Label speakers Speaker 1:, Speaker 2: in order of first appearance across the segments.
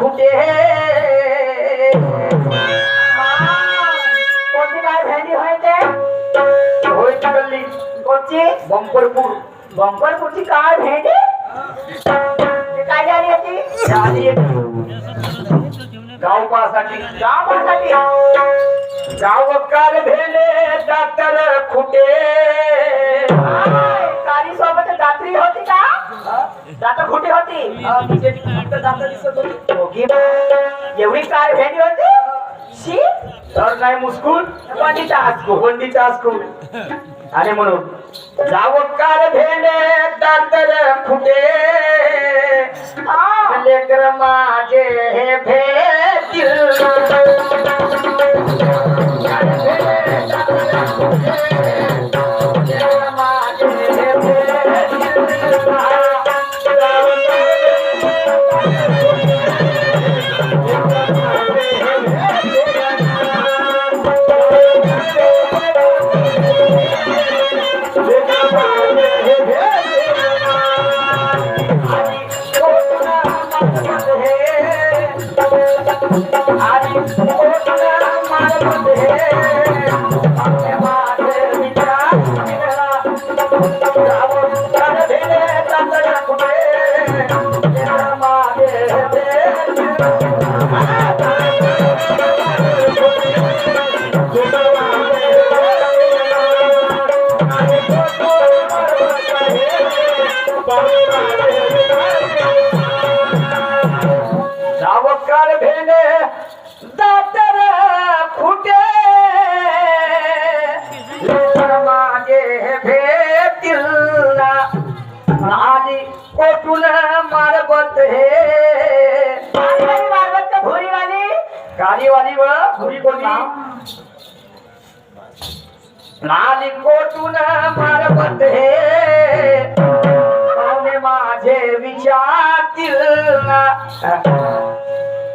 Speaker 1: खुटे कोणती काय भेंडी होय ते होय गल्ली कोणची बंपरपूर बंपरपूरची काय भेंडी ती काय झाली होती झाली गाव पासाठी गाव पासाठी गावकार भेले दाता खुटी होती. दाता दिसत होती. दोघी एवढी कार भेंडी होती? शी? तर नाही मुस्कुल. वंडीचा आस्कू. वंडीचा आस्कू. आणि म्हणून गावकार भेले डॉक्टर खुटे लेकर माझे हे सावकार गाडीवाली व भुरी कोणी नाली कोटून मारबत हे पाहुणे माझे विचारतील.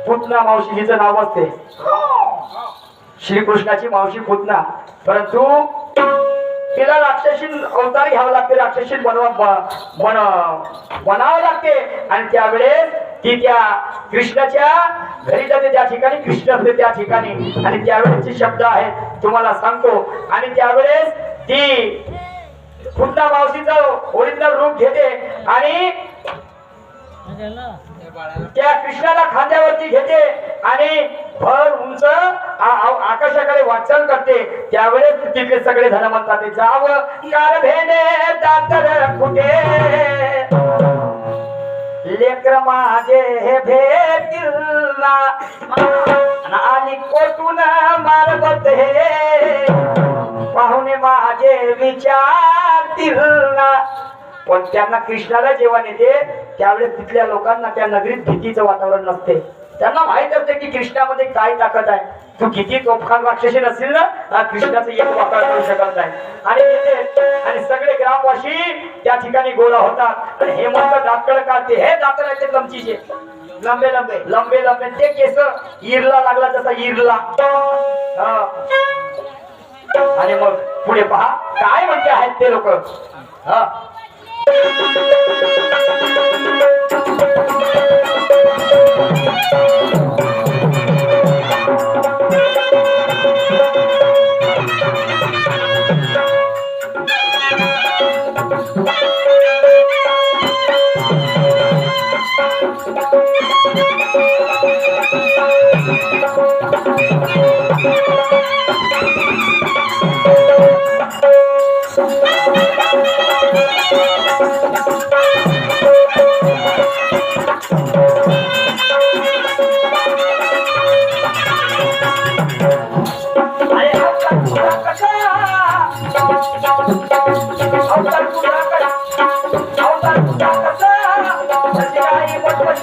Speaker 1: पुतना मावशी हिचं नाव असते श्रीकृष्णाची मावशी पुतना. परंतु तिला राक्षसी अवतार घ्यावा लागते राक्षसी बनवा बन बनावं लागते. आणि त्यावेळेस ती त्या कृष्णाच्या घरी जाते त्या ठिकाणी कृष्ण असते त्या ठिकाणी. आणि त्यावेळेसचे शब्द आहेत तुम्हाला सांगतो. आणि त्यावेळेस ती पुन्हा मावशीचं ओरिजिनल रूप घेते आणि त्या कृष्णाला खांद्यावरती घेते आणि भर उंच आकाशाकडे वाचन करते. त्यावेळेस तिथे सगळे जण म्हणतात जाव कार भेने दातर कुठे? लेकर माझे हे भेट आणि कोटून मारबत हे? पाहुणे माझे विचारतील ना पण त्यांना कृष्णाला जेव्हा नेते त्यावेळेस तिथल्या लोकांना त्या नगरीत भीतीचं वातावरण नसते. त्यांना माहीत असते की कृष्णामध्ये काय ताकद आहे. तू किती तोफखान राक्षसी नसेल ना हा कृष्णाचं एक वापर करू शकत नाही. आणि येते आणि सगळे ग्रामवासी त्या ठिकाणी गोळा होतात. आणि हे म्हणतात दातकड काढते हे ते लंबचीचे लंबे लंबे. लंबे लंबे. ते केस इरला लागला जसा इरला. हा. आणि मग पुढे पहा काय म्हणते आहेत ते लोक? हा.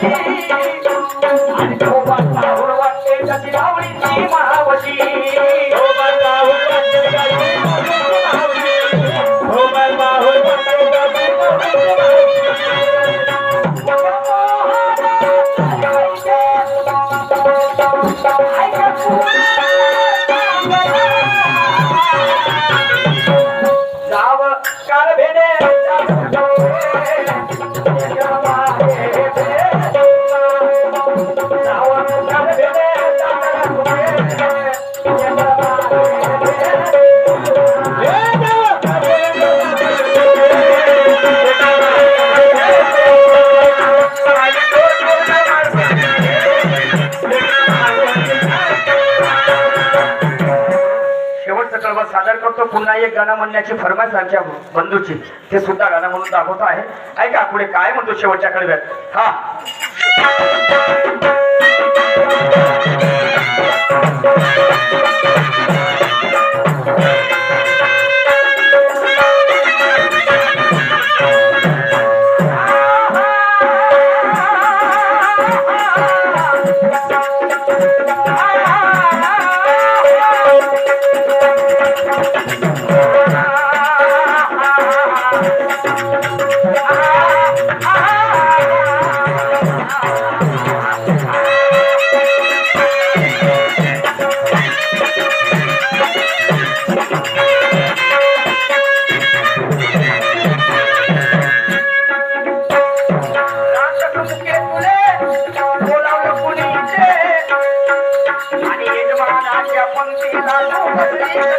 Speaker 1: Yeah. सादर करतो. पुन्हा एक गाणं म्हणण्याची फरमाईश आमच्या बंधूची. ते सुद्धा गाणं म्हणून दाखवत आहे. ऐका पुढे काय म्हणतो शेवटच्या कडव्यात हा. आणि यजमानाच्या पंक्तीला तो बसली